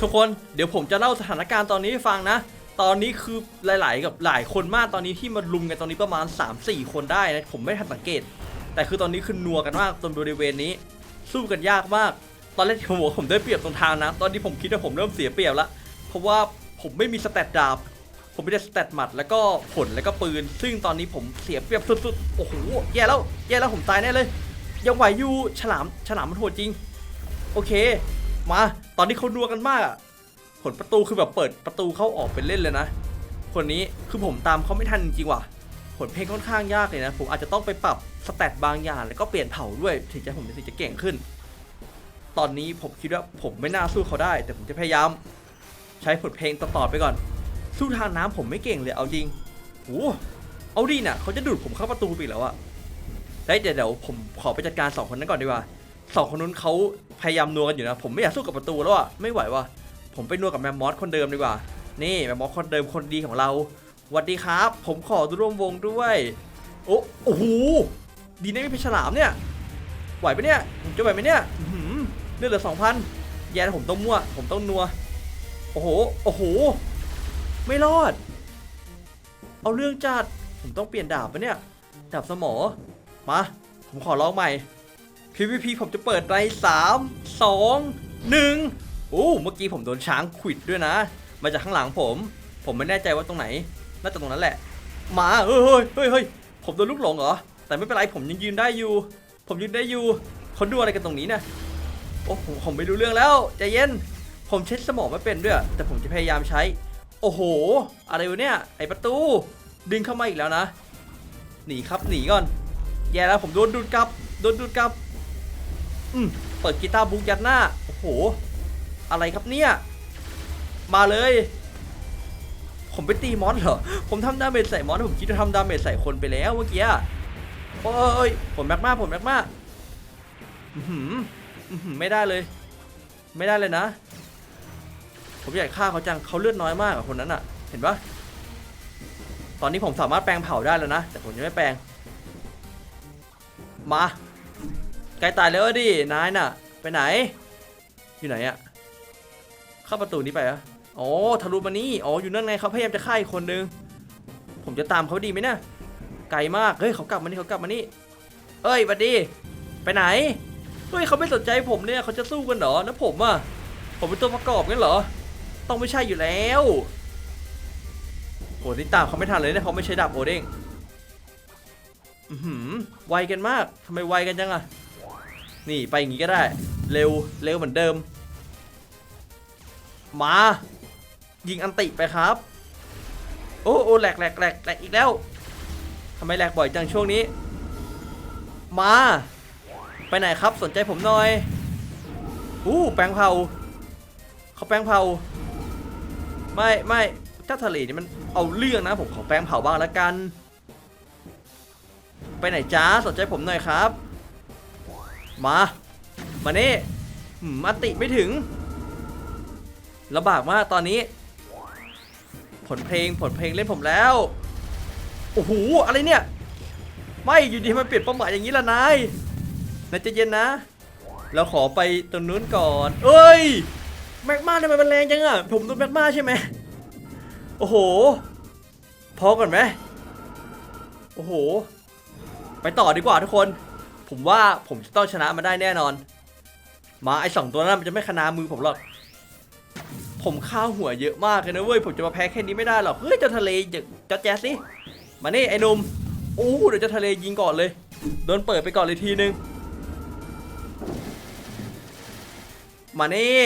ทุกคนเดี๋ยวผมจะเล่าสถานการณ์ตอนนี้ให้ฟังนะ ตอนนี้คือหลาย ๆ กับหลายคนมากตอนนี้ที่มาลุมกันตอนนี้ประมาณ 3-4 คนได้นะผมไม่ทันสังเกต แต่คือตอนนี้คือนัวกันมากตรงบริเวณนี้ สู้กันยากมาก ตอนแรกผมบอกว่าผมได้เปรียบตรงทางนะ ตอนนี้ผมคิดว่าผมเริ่มเสียเปรียบล้วเพราะว่าผมไม่มีสแตตดาบผมไม่ได้สแตตหมัดแล้วก็ผลแล้วก็ปืน ซึ่งตอนนี้ผมเสียเปรียบสุดๆโอ้โหแย่แล้วแย่แล้วผมตายแน่เลย ยังไหวอยู่ฉลามฉลามมันโหดจริง โอเค มา ตอนนี้เขาดัวกันมากอะผลประตูคือแบบเปิดประตูเข้าออกเป็นเล่นเลยนะ คนนี้คือผมตามเขาไม่ทันจริงๆว่ะ ผลเพลงค่อนข้างยากเลยนะ ผมอาจจะต้องไปปรับสแตทบางอย่าง แล้วก็เปลี่ยนเผ่าด้วยถึงจะผมถึงจะเก่งขึ้น ตอนนี้ผมคิดว่าผมไม่น่าสู้เขาได้ แต่ผมจะพยายาม ใช้ผลเพลงต่อๆไปก่อน สู้ทางน้ำผมไม่เก่งเลยเอาจริงโหเอาดีน่ะเขาจะดูดผมเข้าประตูไปอีกแล้วอะได้เดี๋ยวเดี๋ยวผมขอไปจัดการสองคนนั้นก่อนดีกว่า สองคนนู้นเขาพยายามนัวกันอยู่นะ ผมไม่อยากสู้กับประตูแล้วอะไม่ไหวว่ะผมไปนัวกับแมมมอสคนเดิมดีกว่า นี่แมมมอสคนเดิมคนดีของเราสวัสดีครับ ผมขอร่วมวงด้วย โอ้โอ้โหดีนะไม่เป็นฉลามเนี่ยไหวปะเนี่ยผมจะไหวไหมเนี่ยหือเลือดเหลือสองพันแย่ผมต้องมั่ว ผมต้องนัว โอ้โห โอ้โห ไม่รอด เอาเรื่องจัด ผมต้องเปลี่ยนดาบปะเนี่ย ดาบสมอ มา ผมขอลองใหม่ PVP ผมจะเปิดใน3 2 1โอ้เมื่อกี้ผมโดนช้างขวิดด้วยนะ มาจากข้างหลังผม ผมไม่แน่ใจว่าตรงไหน น่าจะตรงนั้นแหละ มาเฮ้ยเฮ้ยเฮ้ยเฮ้ยผมโดนลูกหลงเหรอ แต่ไม่เป็นไรผมยังยืนได้อยู่ ผมยืนได้อยู่เขาดูอะไรกันตรงนี้นี่ยโอ้ผมผมไม่รู้เรื่องแล้วใจเย็น ผมเช็ดสมองไม่เป็นด้วย แต่ผมจะพยายามใช้ โอ้โห อะไรวะเนี่ย ไอประตู ดึงเข้ามาอีกแล้วนะ หนีครับหนีก่อน แย่แล้วผมโดนดูดกลับ โดนดูดกลับ อืมเปิดกีตาร์บุกยัดหน้า โอ้โห อะไรครับเนี่ย มาเลย ผมไปตีมอสเหรอ ผมทำดาเมจใส่มอสผมคิดว่าทำดาเมจใส่คนไปแล้วเมื่อกี้โอ้ยผมแม็กมาผมแม็กมาอื้อหืออื้อหือไม่ได้เลย ไม่ได้เลยนะ ผมอยากฆ่าเขาจังเขาเลือดน้อยมากอะคนนั้นอะเห็นปะตอนนี้ผมสามารถแปลงเผาได้แล้วนะ แต่ผมยังไม่แปลง มา ใกล้ตายแล้วอะดิ นายน่ะ ไปไหน อยู่ไหนอะเข้าประตูนี้ไปอะอ๋อทะลุมานี่ อ๋อ อยู่นั่นไงเขาพยายามจะฆ่าอีกคนนึง ผมจะตามเขาดีไหมเนี่ยไกลมาก เฮ้ยเขากลับมานี่เขากลับมานี่ เอ้ยบัดดี ไปไหน เฮ้ยเขาไม่สนใจผมเนี่ยเขาจะสู้กันเหรอ แล้วผมอะผมเป็นตัวประกอบงั้นเหรอ ต้องไม่ใช่อยู่แล้วโหนี่ตามเขาไม่ทันเลยเนะเขาไม่ใช้ดาบโอเด้งอือหือไวกันมากทำไมไวกันจังอะ นี่ไปอย่างงี้ก็ได้ เร็วเร็วเหมือนเดิม มา ยิงอันติไปครับ โอ้โอ้แหลกแหลกแหลกแหลกอีกแล้วทำไมแหลกบ่อยจังช่วงนี้ มา ไปไหนครับสนใจผมหน่อยอู้แปลงเผาเขาแปลงเผาไม่ไม่เจ้าทะเลนี่มันเอาเรื่องนะผมขอแปลงเผาบ้างแล้วกัน ไปไหนจ้าสนใจผมหน่อยครับ มา มานี่หืมอติไม่ถึงลำบากมากตอนนี้ ผลเพลงผลเพลงเล่นผมแล้ว โอ้โห อะไรเนี่ย ไม่อยู่ดีมันเปลี่ยนเป้าหมายอย่างนี้ละนายนายใจะเย็นนะ เราขอไปตรงนู้นก่อน เอ้ย แมกมาทำไมมันแรงจังอะผมโดนแมกมาใช่ไหม โอ้โห พอก่อนไหม โอ้โห ไปต่อดีกว่าทุกคน ผมว่าผมจะต้องชนะมันได้แน่นอน มาไอสองตัวนั้นมันจะไม่ขนามือผมหรอก ผมข้าวหัวเยอะมากเลยนะเว้ย ผมจะมาแพ้แค่นี้ไม่ได้หรอก เฮ้ยเจ้าทะเลจ้าแจ๊สสิ มานี่ไอ้หนุ่มโอ้เดี๋ยวเจ้าทะเลยิงก่อนเลย โดนเปิดไปก่อนเลยทีนึง มานี่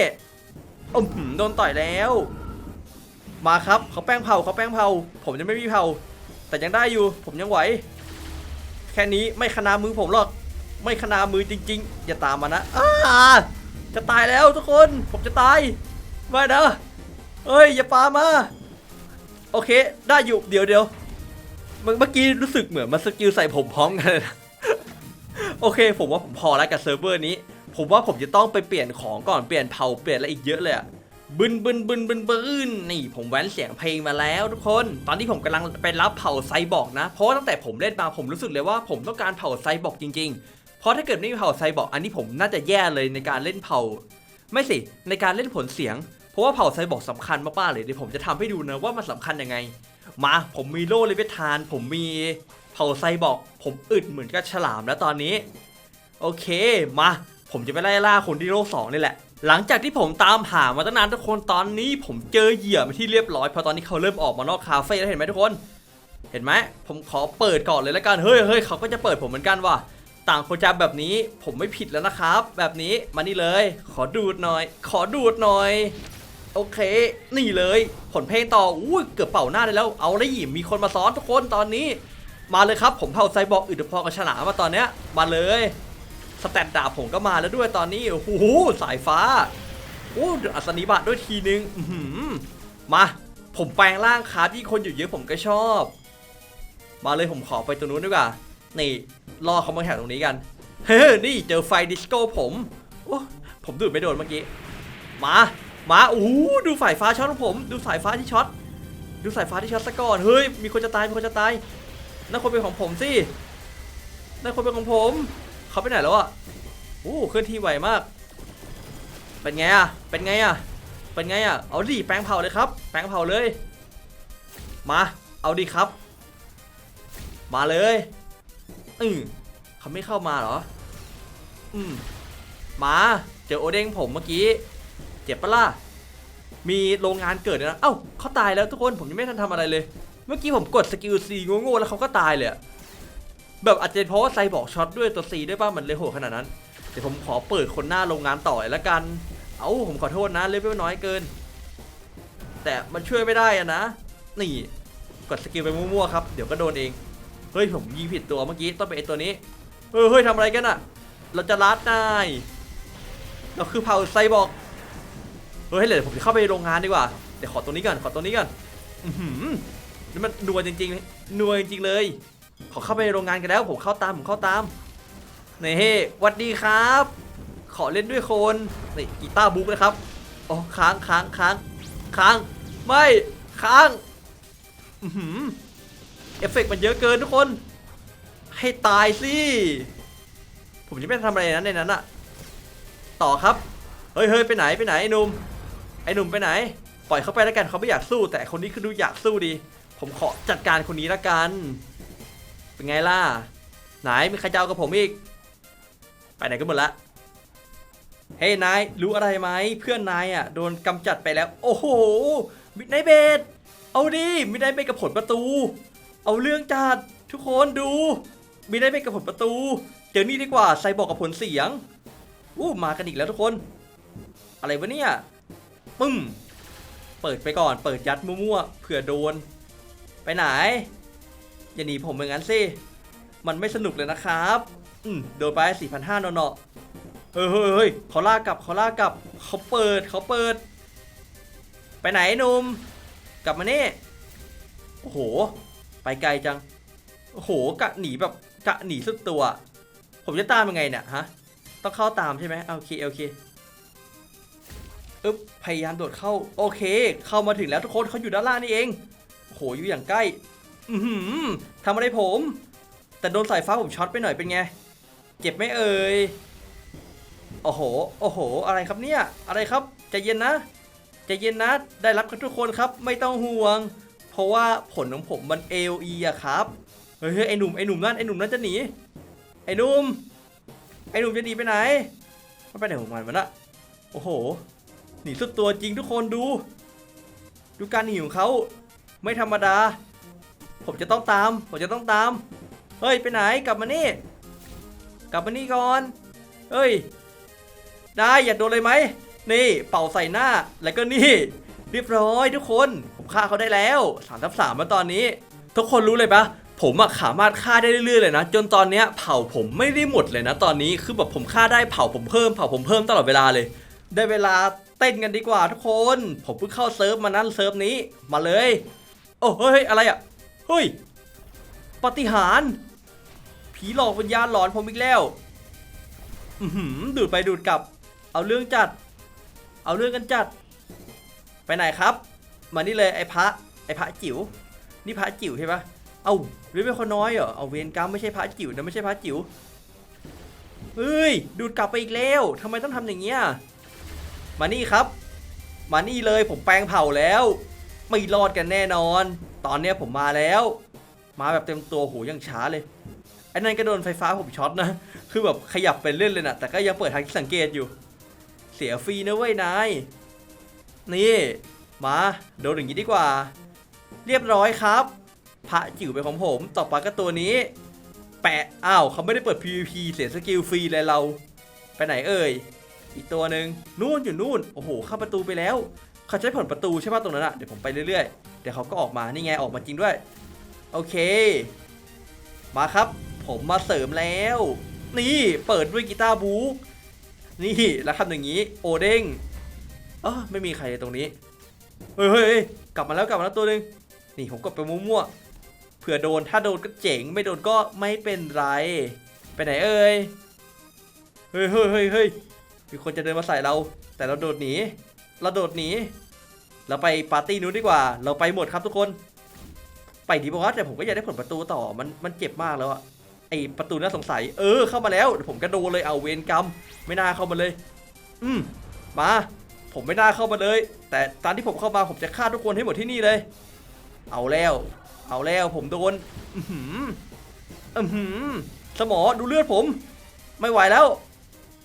อ้มหืมโดนต่อยแล้ว มาครับเขาแป้งเผาเขาแป้งเผา ผมยังไม่มีเผา แต่ยังได้อยู่ ผมยังไหว แค่นี้ไม่ขนามือผมหรอก ไม่ขนามือจริง ๆ อย่าตามมานะอาจะตายแล้วทุกคน ผมจะตายไม่นะเอ้ย อย่าปามา โอเค ได้อยู่ เดี๋ยวเดี๋ยวเมื่อกี้รู้สึกเหมือนมาสกิลใส่ผมพร้อมกันนะโอเค ผมว่าผมพอแล้วกับเซิร์ฟเวอร์นี้ ผมว่าผมจะต้องไปเปลี่ยนของก่อนเปลี่ยนเผาเปลี่ยนอะไรอีกเยอะเลยอะบึนบึนบึนบึนบึนนี่ผมแว้นเสียงเพลงมาแล้วทุกคน ตอนที่ผมกำลังไปรับเผาไซบอร์กนะ เพราะว่าตั้งแต่ผมเล่นมาผมรู้สึกเลยว่าผมต้องการเผาไซบอร์กจริง ๆ เพราะถ้าเกิดไม่มีเผาไซบอร์กอันนี้ผมน่าจะแย่เลยในการเล่นเผาไม่สิในการเล่นผลเสียง เพราะว่าเผ่าไซบอร์กสำคัญมากๆเลยเดี๋ยวผมจะทำให้ดูนะว่ามันสำคัญยังไง มาผมมีโล่เลเวทาน ผมมีเผ่าไซบอร์กผมอึดเหมือนกับฉลามแล้วตอนนี้ โอเคมา ผมจะไปไล่ล่าคนที่โลกสองนี่แหละหลังจากที่ผมตามหามาตั้งนานทุกคนตอนนี้ ผมเจอเหยื่อมาที่เรียบร้อยเพราะตอนนี้เขาเริ่มออกมานอกคาเฟ่แล้วเห็นไหมทุกคน เห็นไหมผมขอเปิดก่อนเลยแล้วกันเฮ้ยเฮ้ยเขาก็จะเปิดผมเหมือนกันว่ะ ต่างคนจะแบบนี้ผมไม่ผิดแล้วนะครับ แบบนี้มานี่เลย ขอดูดหน่อย ขอดูดหน่อย โอเค นี่เลย ผลเพลงต่ออุ้ยเกือบเป่าหน้าได้แล้วเอาเลยมีคนมาซ้อนทุกคนตอนนี้ มาเลยครับ ผมเผาไซบอร์กอึดพอกับฉลามมาตอนเนี้ยมาเลยสแตนดาบผมก็มาแล้วด้วยตอนนี้โอ้โหสายฟ้าโอ้อัศนีบาตด้วยทีนึงอื้อหือมาผมแปลงร่างคาที่คนอยู่เยอะผมก็ชอบ มาเลยผมขอไปตรงนู้นดีกว่า นี่รอเขามาแข่งตรงนี้กัน เฮ้ยนี่เจอไฟดิสโก้ผมโอ้ผมดูดไม่โดนเมื่อกี้มามาโอ้ดูสายฟ้าช็อตของผม ดูสายฟ้าที่ช็อตดูสายฟ้าที่ช็อตซะก่อนเฮ้ยมีคนจะตายมีคนจะตายนั่นคนเป็นของผมสินั่นคนเป็นของผมเขาไปไหนแล้วอะโอ้เคลื่อนที่ไวมาก เป็นไงอะเป็นไงอะเป็นไงอะเอาดิแปลงเผาเลยครับ แปลงเผาเลย มา เอาดิครับ มาเลย อืมเขาไม่เข้ามาเหรอ อืมมาเจอโอเด้งผมเมื่อกี้ เจ็บปะล่ะ มีโรงงานเกิดด้วยนะ เอ้าเขาตายแล้วทุกคนผมยังไม่ทันทำอะไรเลย เมื่อกี้ผมกดสกิลซีโง่ๆแล้วเขาก็ตายเลยอะแบบอาจจะเพราะว่าไซบอกช็อตด้วยตัวซีด้วยป่ะมันเลยโหดขนาดนั้นเดี๋ยวผมขอเปิดคนหน้าโรงงานต่อเลยละกัน เอ้าผมขอโทษนะเลเวลน้อยเกิน แต่มันช่วยไม่ได้อะนะ นี่กดสกิลไปมั่วๆครับ เดี๋ยวก็โดนเอง เฮ้ยผมยิงผิดตัวเมื่อกี้ต้องเป็นไอตัวนี้เออเฮ้ยทำอะไรกันอะเราจะลัดได้เราคือเผ่าไซบอร์กเฮ้ยเดี๋ยวผมจะเข้าไปโรงงานดีกว่าเดี๋ยวขอตัวนี้ก่อนขอตัวนี้ก่อนอือหือนี่มันนัวจริงๆนัวจริงๆเลย ขอเข้าไปโรงงานกันแล้วผมเข้าตามผมเข้าตามนี่เฮ้หวัดดีครับ ขอเล่นด้วยคนนี่กีตาร์บุ๊กนะครับอ๋อค้างค้างค้างค้างไม่ค้าง อือหือ เอฟเฟกต์มันเยอะเกินทุกคน ให้ตายสิ ผมยังไม่ทำอะไรนะในนั้นอะต่อครับ เฮ้ยเฮ้ยไปไหนไปไหนไอ้หนุ่ม ไอ้หนุ่มไปไหน ปล่อยเขาไปแล้วกันเขาไม่อยากสู้ แต่คนนี้คือดูอยากสู้ดี ผมขอจัดการคนนี้ละกัน เป็นไงล่ะ ไหนมีใครจะเอากับผมอีก ไปไหนกันหมดละเฮ้ยนายรู้อะไรไหมเพื่อนนายอะโดนกำจัดไปแล้ว โอ้โหมิดไนเบดเอาดิมิดไนเบดกับผลประตู เอาเรื่องจัดทุกคนดูมิดไนเบดกับผลประตูเจอนี่ดีกว่าไซบอกกับผลเสียงอู้มากันอีกแล้วทุกคน อะไรวะเนี่ยปึ้มเปิดไปก่อนเปิดยัดมั่วๆเผื่อโดน ไปไหน อย่าหนีผมอย่างนั้นสิมันไม่สนุกเลยนะครับ อืมโดนไปสี่พันห้าเนาะเฮ้ยเฮ้ยเฮ้ยเขาลากกลับเขาลากกลับเขาเปิดเขาเปิด ไปไหนหนุ่มกลับมานี่โอ้โห ไปไกลจัง โอ้โหกะหนีแบบกะหนีสุดตัว ผมจะตามยังไงเนี่ยฮะ ต้องเข้าตามใช่ไหมโอเคโอเคอึ๊บพยายามโดดเข้า โอเค เข้ามาถึงแล้วทุกคนเขาอยู่ด้านล่างนี่เองโหอยู่อย่างใกล้ อือหือทำอะไรผม แต่โดนสายฟ้าผมช็อตไปหน่อยเป็นไง เจ็บไหมเอ่ย โอ้โห โอ้โห อะไรครับเนี่ย อะไรครับใจเย็นนะใจเย็นนะ ได้รับกันทุกคนครับ ไม่ต้องห่วง ราะว่าผลของผมมัน AOE อะครับ เฮ้ยไอหนุ่มไอหนุ่มนั่นไอหนุ่มนั่นจะหนี ไอหนุ่ม ไอหนุ่มจะหนีไปไหน มันไปไหนของมันวะน่ะโอ้โห หนีสุดตัวจริงทุกคนดู ดูการหนีของเขาไม่ธรรมดา ผมจะต้องตาม ผมจะต้องตาม เฮ้ย ไปไหน กลับมานี่ กลับมานี่ก่อน เฮ้ย ได้ อย่าโดนเลยไหม นี่ เป่าใส่หน้า แล้วก็นี่ เรียบร้อยทุกคน ฆ่าเขาได้แล้วสามทับสามมาตอนนี้ ทุกคนรู้เลยปะผมอะสามารถฆ่าได้เรื่อยๆเลยนะ จนตอนเนี้ยเผาผมไม่ได้หมดเลยนะ ตอนนี้คือแบบผมฆ่าได้เผาผมเพิ่มเผาผมเพิ่มตลอดเวลาเลย ได้เวลาเต้นกันดีกว่าทุกคน ผมเพิ่งเข้าเซิร์ฟมานั่นเซิร์ฟนี้มาเลย โอ้เฮ้ยอะไรอะเฮ้ยปฏิหารผีหลอกวิญญาณหลอนผมอีกแล้วอือหือดูดไปดูดกลับ เอาเรื่องจัด เอาเรื่องกันจัด ไปไหนครับ มานี่เลยไอ้พระไอ้พระจิ๋วนี่พระจิ๋วใช่ปะเอาหรือเป็นคนน้อยเหรอเอาเวรกรรมไม่ใช่พระจิ๋วนะไม่ใช่พระจิ๋วเฮ้ยดูดกลับไปอีกแล้วทำไมต้องทำอย่างเงี้ยมานี่ครับ มานี่เลยผมแปลงเผาแล้ว ไม่รอดกันแน่นอน ตอนเนี้ยผมมาแล้ว มาแบบเต็มตัวโหยังช้าเลยไอ้นั่นก็โดนไฟฟ้าผมช็อตนะ คือแบบขยับเป็นเล่นเลยนะแต่ก็ยังเปิดทางสังเกตอยู่ เสียฟรีนะเว้ยนาย นี่ มาโดนอย่างนี้ดีกว่า เรียบร้อยครับ พระจิ๋วเป็นของผม ต่อไปก็ตัวนี้ แปะ อ้าวเขาไม่ได้เปิด PVP เสียสกิลฟรีเลยเรา ไปไหนเอ่ย อีกตัวหนึ่งนู่นอยู่นู่น โอ้โห เข้าประตูไปแล้ว เขาใช้ผลประตูใช่ป่ะตรงนั้นอะเดี๋ยวผมไปเรื่อยๆ เดี๋ยวเขาก็ออกมา นี่ไงออกมาจริงด้วย โอเค มาครับ ผมมาเสริมแล้ว นี่เปิดด้วยกีตาร์บู๊นี่แล้วทำอย่างนี้ โอเด้งเออไม่มีใครเลยตรงนี้ เฮ้ยเฮ้ยกลับมาแล้วกลับมาแล้วตัวหนึ่งนี่ผมกดไปมั่วๆเผื่อโดนถ้าโดนก็เจ๋งไม่โดนก็ไม่เป็นไร ไปไหนเอ่ยเฮ้ยเฮ้ยเฮ้ยเฮ้ยมีคนจะเดินมาใส่เรา แต่เราโดดหนีเราโดดหนีเราไปปาร์ตี้นู้นดีกว่า เราไปหมดครับทุกคน ไปดีบอกว่าแต่ผมก็อยากได้ผลประตูต่อมันมันเจ็บมากแล้วอะไอประตูน่าสงสัย เออเข้ามาแล้วเดี๋ยวผมกระโดดเลยเอาเวรกรรม ไม่น่าเข้ามาเลย อืมมา ผมไม่น่าเข้ามาเลย แต่ตอนที่ผมเข้ามาผมจะฆ่าทุกคนให้หมดที่นี่เลย เอาแล้ว เอาแล้วผมโดนอือหืออือหือสมอดูเลือดผม ไม่ไหวแล้ว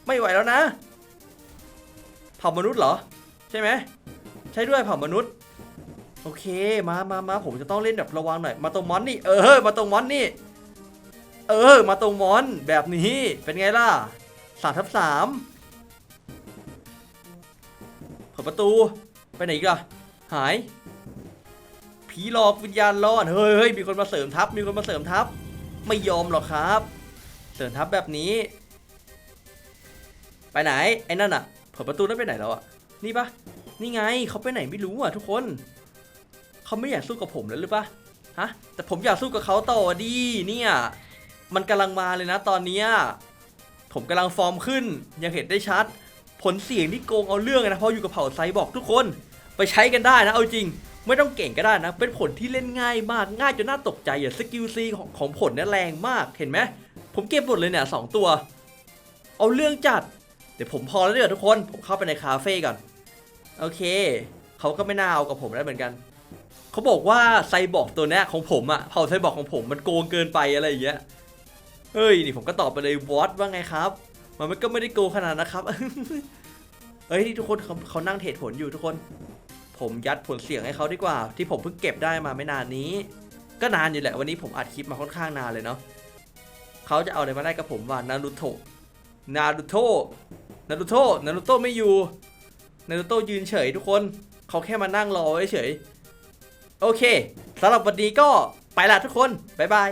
ไม่ไหวแล้วนะ เผ่ามนุษย์เหรอ ใช่ไหมใช่ด้วยเผ่ามนุษย์ โอเคมามามาผมจะต้องเล่นแบบระวังหน่อยมาตรงมอนนี่เออ มาตรงมอนนี่เออ มาตรงมอนแบบนี้เป็นไงล่ะสามทับสาม ดประตู ไปไหนอีกล่ะ หาย ผีหลอกวิญญาณรอด เฮ้ยเฮ้ยมีคนมาเสริมทัพ มีคนมาเสริมทัพ ไม่ยอมหรอกครับ เสริมทัพแบบนี้ ไปไหน ไอ้นั่นอะเปิดประตูนั้นไปไหนแล้วอะนี่ปะนี่ไงเขาไปไหนไม่รู้อะทุกคน เขาไม่อยากสู้กับผมแล้วหรือปะฮะ แต่ผมอยากสู้กับเขาต่อดีเนี่ย มันกำลังมาเลยนะตอนเนี้ยผมกำลังฟอร์มขึ้น ยังเห็นได้ชัด ผลเสียงที่โกงเอาเรื่องนะเพราะอยู่กับเผ่าไซบอกทุกคนไปใช้กันได้นะเอาจริง ไม่ต้องเก่งก็ได้นะ เป็นผลที่เล่นง่ายมากง่ายจนน่าตกใจอะสกิลซีของของผลเนี่ยแรงมากเห็นไหมผมเก็บหมดเลยเนี่ยสองตัว เอาเรื่องจัด เดี๋ยวผมพอแล้วเดี๋ยวทุกคน ผมเข้าไปในคาเฟ่ก่อน โอเค เขาก็ไม่น่าเอากับผมได้เหมือนกัน เขาบอกว่าไซบอกตัวเนี้ยของผมอะเผ่าไซบอกของผมมันโกงเกินไปอะไรอย่างเงี้ยเฮ้ยนี่ผมก็ตอบไปเลยวอตว่าไงครับ มันก็ไม่ได้โกขนาดนะครับเฮ้ยทุกคนเขาเขานั่งเทรดผลอยู่ทุกคน ผมยัดผลเสียงให้เขาดีกว่า ที่ผมเพิ่งเก็บได้มาไม่นานนี้ ก็นานอยู่แหละวันนี้ผมอัดคลิปมาค่อนข้างนานเลยเนาะเขาจะเอาอะไรมาได้กับผมว่านารูโตะนารูโตะนารูโตะนารูโตะไม่อยู่นารูโตะยืนเฉยทุกคนเขาแค่มานั่งรอไว้เฉยโอเคสำหรับวันนี้ก็ไปละทุกคนบ๊ายบาย